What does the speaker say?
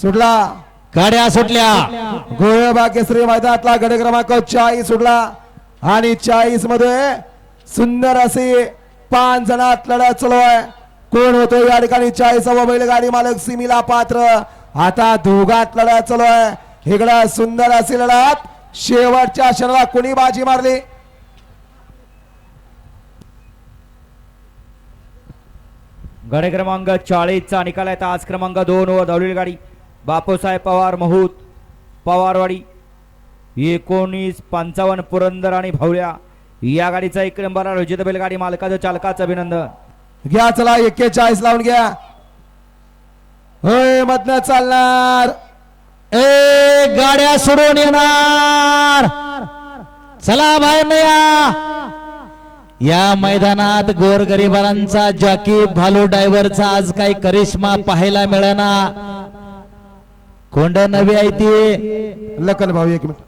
सुटला. गाड्या सुटल्या. गोळबा केसरी मैदानातला गड क्रमांक चाळीस सुटला. आणि चाळीसमध्ये सुंदर असे पाच जणात लढत चालू आहे. कोण होतो या ठिकाणी चाळीसावा बैलगाडी मालक सिमीला पात्र? आता दोघात लढत चालू आहे. इकडं सुंदर अशी लढत. शेवटच्या क्षणाला कोणी बाजी मारली? गडे क्रमांक चाळीसचा निकाल आहे. आज क्रमांक दोन व धावलेली गाडी. बापूसाहेब पवार महूत पवारवाडी. एकोणीस पंचावन्न पुरंदर आणि भावल्या. या गाडीचा एक नंबर रोजित बैलगाडी मालकाचं चालकाचं अभिनंदन. घ्या चला एक्केचाळीस लावून घ्या. होय मधन चालणार. ए गाड्या सोडून येणार. चला बाहेर नाही या. या मैदानात गोरगरिबांचा जॉकी भालू ड्रायव्हरचा आज काही करिश्मा पाहायला मिळेना कोंड नवी आहे ती लकल भाऊ एक मिनिट.